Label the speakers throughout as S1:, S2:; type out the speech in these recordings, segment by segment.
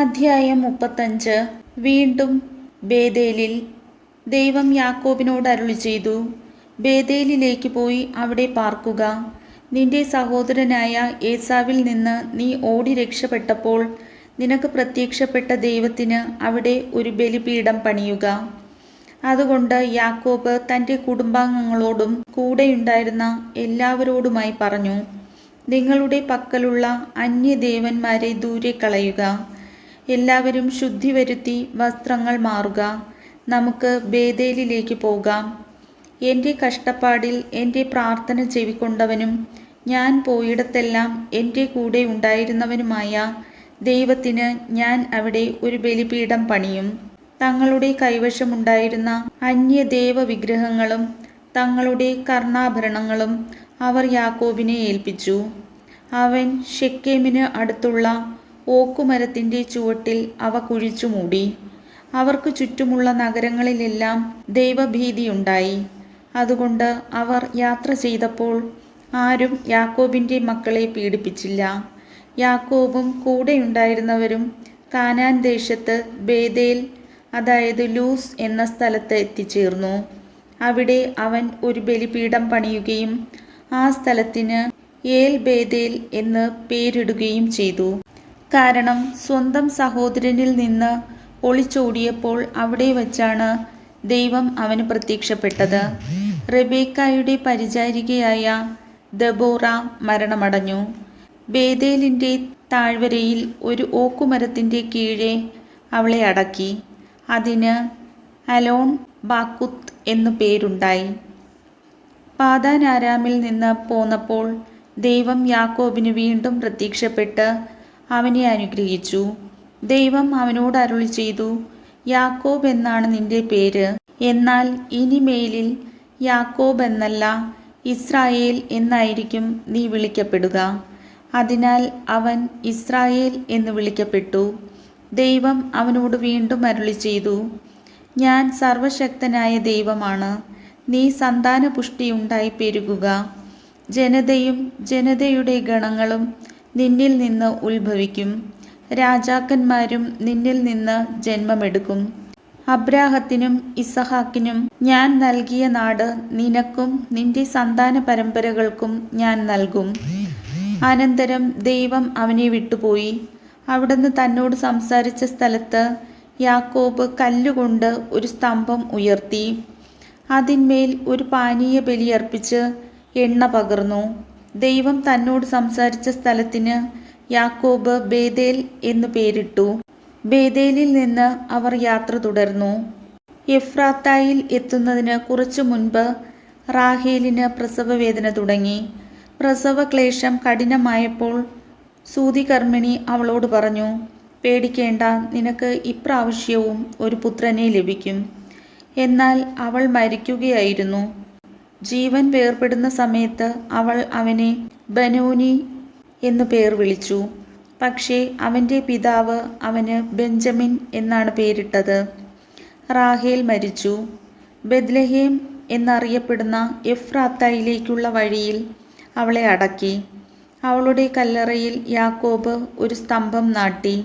S1: അധ്യായം മുപ്പത്തഞ്ച്. വീണ്ടും ബേതേലിൽ ദൈവം യാക്കോബിനോട് അരുളി ചെയ്തു ബേതേലിലേക്ക് പോയി അവിടെ പാർക്കുക. നിന്റെ സഹോദരനായ ഏസാവിൽ നിന്ന് നീ ഓടി രക്ഷപ്പെട്ടപ്പോൾ നിനക്ക് പ്രത്യക്ഷപ്പെട്ട ദൈവത്തിന് അവിടെ ഒരു ബലിപീഠം പണിയുക. അതുകൊണ്ട് യാക്കോബ് തന്റെ കുടുംബാംഗങ്ങളോടും കൂടെയുണ്ടായിരുന്ന എല്ലാവരോടുമായി പറഞ്ഞു നിങ്ങളുടെ പക്കലുള്ള അന്യദേവന്മാരെ ദൂരെ കളയുക. എല്ലാവരും ശുദ്ധി വരുത്തി വസ്ത്രങ്ങൾ മാറുക. നമുക്ക് ബേദേലിലേക്ക് പോകാം. എന്റെ കഷ്ടപ്പാടിൽ എന്റെ പ്രാർത്ഥന ചെവിക്കൊണ്ടവനും ഞാൻ പോയിടത്തെല്ലാം എന്റെ കൂടെ ഉണ്ടായിരുന്നവനുമായ ദൈവത്തിന് ഞാൻ അവിടെ ഒരു ബലിപീഠം പണിയും. തങ്ങളുടെ കൈവശമുണ്ടായിരുന്ന അന്യദേവ വിഗ്രഹങ്ങളും തങ്ങളുടെ കർണാഭരണങ്ങളും അവർ യാക്കോബിനെ ഏൽപ്പിച്ചു. അവൻ ഷെക്കേമിന് അടുത്തുള്ള ഓക്കുമരത്തിന്റെ ചുവട്ടിൽ അവ കുഴിച്ചു മൂടി. അവർക്ക് ചുറ്റുമുള്ള നഗരങ്ങളിലെല്ലാം ദൈവഭീതിയുണ്ടായി. അതുകൊണ്ട് അവർ യാത്ര ചെയ്തപ്പോൾ ആരും യാക്കോബിന്റെ മക്കളെ പീഡിപ്പിച്ചില്ല. യാക്കോബും കൂടെയുണ്ടായിരുന്നവരും കാനാൻ ദേശത്ത് ബേദേൽ അതായത് ലൂസ് എന്ന സ്ഥലത്ത് എത്തിച്ചേർന്നു. അവിടെ അവൻ ഒരു ബലിപീഠം പണിയുകയും ആ സ്ഥലത്തിന് ഏൽ ബേദേൽ എന്ന് പേരിടുകയും ചെയ്തു. കാരണം സ്വന്തം സഹോദരനിൽ നിന്ന് ഒളിച്ചോടിയപ്പോൾ അവിടെ വച്ചാണ് ദൈവം അവന് പ്രത്യക്ഷപ്പെട്ടത്. റെബേക്കായുടെ പരിചാരികയായ ദബോറ മരണമടഞ്ഞു. ബേദേലിന്റെ താഴ്വരയിൽ ഒരു ഓക്കുമരത്തിന്റെ കീഴെ അവളെ അടക്കി. അതിന് അലോൺ ബാക്കുത്ത് എന്നു പേരുണ്ടായി. പാതാനാരാമിൽ നിന്ന് പോന്നപ്പോൾ ദൈവം യാക്കോബിന് വീണ്ടും പ്രത്യക്ഷപ്പെട്ട് അവനെ അനുഗ്രഹിച്ചു. ദൈവം അവനോട് അരുളി ചെയ്തു യാക്കോബ് എന്നാണ് നിന്റെ പേര്. എന്നാൽ ഇനിമേലിൽ യാക്കോബ് എന്നല്ല ഇസ്രായേൽ എന്നായിരിക്കും നീ വിളിക്കപ്പെടുക. അതിനാൽ അവൻ ഇസ്രായേൽ എന്ന് വിളിക്കപ്പെട്ടു. ദൈവം അവനോട് വീണ്ടും അരുളി ചെയ്തു ഞാൻ സർവശക്തനായ ദൈവമാണ്. നീ സന്താനപുഷ്ടിയുണ്ടായി പെരുകുക. ജനതയും ജനതയുടെ ഗണങ്ങളും നിന്നിൽ നിന്ന് ഉത്ഭവിക്കും. രാജാക്കന്മാരും നിന്നിൽ നിന്ന് ജന്മമെടുക്കും. അബ്രാഹത്തിനും ഇസഹാക്കിനും ഞാൻ നൽകിയ നാട് നിനക്കും നിന്റെ സന്താന പരമ്പരകൾക്കും ഞാൻ നൽകും. അനന്തരം ദൈവം അവനെ വിട്ടുപോയി. അവിടുന്ന് തന്നോട് സംസാരിച്ച സ്ഥലത്ത് യാക്കോബ് കല്ലുകൊണ്ട് ഒരു സ്തംഭം ഉയർത്തി. അതിന്മേൽ ഒരു പാനീയ ബലിയർപ്പിച്ച് എണ്ണ പകർന്നു. ദൈവം തന്നോട് സംസാരിച്ച സ്ഥലത്തിന് യാക്കോബ് ബേദേൽ എന്നു പേരിട്ടു. ബേദേലിൽ നിന്ന് അവർ യാത്ര തുടർന്നു. എഫ്രാത്തായിൽ എത്തുന്നതിന് കുറച്ചു മുൻപ് റാഹേലിന് പ്രസവവേദന തുടങ്ങി. പ്രസവക്ലേശം കഠിനമായപ്പോൾ സൂതികർമ്മിണി അവളോട് പറഞ്ഞു പേടിക്കേണ്ട നിനക്ക് ഇപ്രാവശ്യവും ഒരു പുത്രനെ ലഭിക്കും. എന്നാൽ അവൾ മരിക്കുകയായിരുന്നു. ജീവൻ വേർപെടുന്ന സമയത്ത് അവൾ അവനെ ബനൂനി എന്നു പേർ വിളിച്ചു. പക്ഷേ അവന്റെ പിതാവ് അവന് ബെഞ്ചമിൻ എന്നാണ് പേരിട്ടത്. റാഹേൽ മരിച്ചു. ബദ്ലഹേം എന്നറിയപ്പെടുന്ന എഫ്രാത്തായിലേക്കുള്ള വഴിയിൽ അവളെ അടക്കി. അവളുടെ കല്ലറയിൽ യാക്കോബ് ഒരു സ്തംഭം നാട്ടി.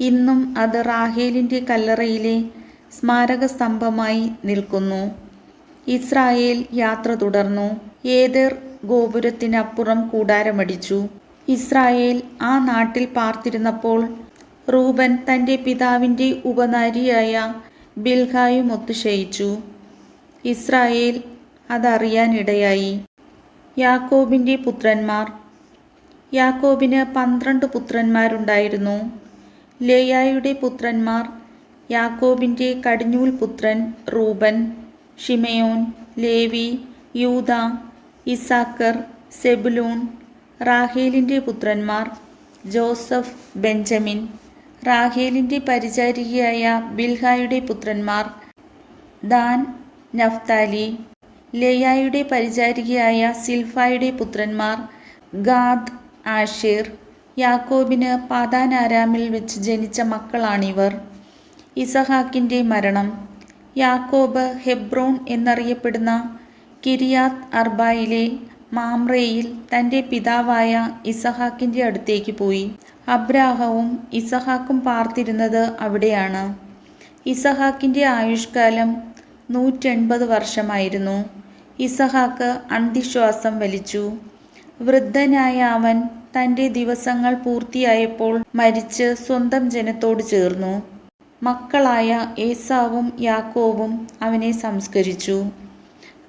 S1: ഇന്നും അത് റാഹേലിന്റെ കല്ലറയിലെ സ്മാരക സ്തംഭമായി നിൽക്കുന്നു. ഇസ്രായേൽ യാത്ര തുടർന്നു. ഏതെർ ഗോപുരത്തിനപ്പുറം കൂടാരമടിച്ചു. ഇസ്രായേൽ ആ നാട്ടിൽ പാർത്തിരുന്നപ്പോൾ റൂബൻ തന്റെ പിതാവിന്റെ ഉപനാരിയായ ബിൽഹായുമൊത്ത് ഒത്തുശയിച്ചു. ഇസ്രായേൽ അതറിയാനിടയായി. യാക്കോബിന്റെ പുത്രന്മാർ. യാക്കോബിന് പന്ത്രണ്ട് പുത്രന്മാരുണ്ടായിരുന്നു. ലേയായുടെ പുത്രന്മാർ യാക്കോബിന്റെ കടിഞ്ഞൂൽ പുത്രൻ റൂബൻ. ഷിമയോൻ ലേവി യൂത ഇസാക്കർ സെബുലൂൺ റാഹേലിന്റെ പുത്രന്മാർ ജോസഫ് ബെഞ്ചമിൻ റാഹേലിന്റെ പരിചാരികയായ ബിൽഹായുടെ പുത്രന്മാർ ദാൻ നഫ്താലി ലേയായുടെ പരിചാരികയായ സിൽഫായുടെ പുത്രന്മാർ ഗാദ് ആഷീർ യാക്കോബിന് പാതാനാരാമിൽ വെച്ച് ജനിച്ച മക്കളാണിവർ. ഇസഹാക്കിന്റെ മരണം. യാക്കോബ് ഹെബ്രോൺ എന്നറിയപ്പെടുന്ന കിരിയാത്ത് അർബായിലെ മാമ്രയിൽ തന്റെ പിതാവായ ഇസഹാക്കിന്റെ അടുത്തേക്ക് പോയി. അബ്രാഹവും ഇസഹാക്കും പാർത്തിരുന്നത് അവിടെയാണ്. ഇസഹാക്കിന്റെ ആയുഷ്കാലം നൂറ്റെൺപത് വർഷമായിരുന്നു. ഇസഹാക്ക് അന്തിശ്വാസം വലിച്ചു. വൃദ്ധനായ അവൻ തന്റെ ദിവസങ്ങൾ പൂർത്തിയായപ്പോൾ മരിച്ച് സ്വന്തം ജനത്തോട് ചേർന്നു. മക്കളായ ഏസാവും യാക്കോവും അവനെ സംസ്കരിച്ചു.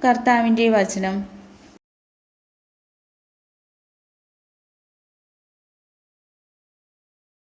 S1: കർത്താവിന്റെ വചനം.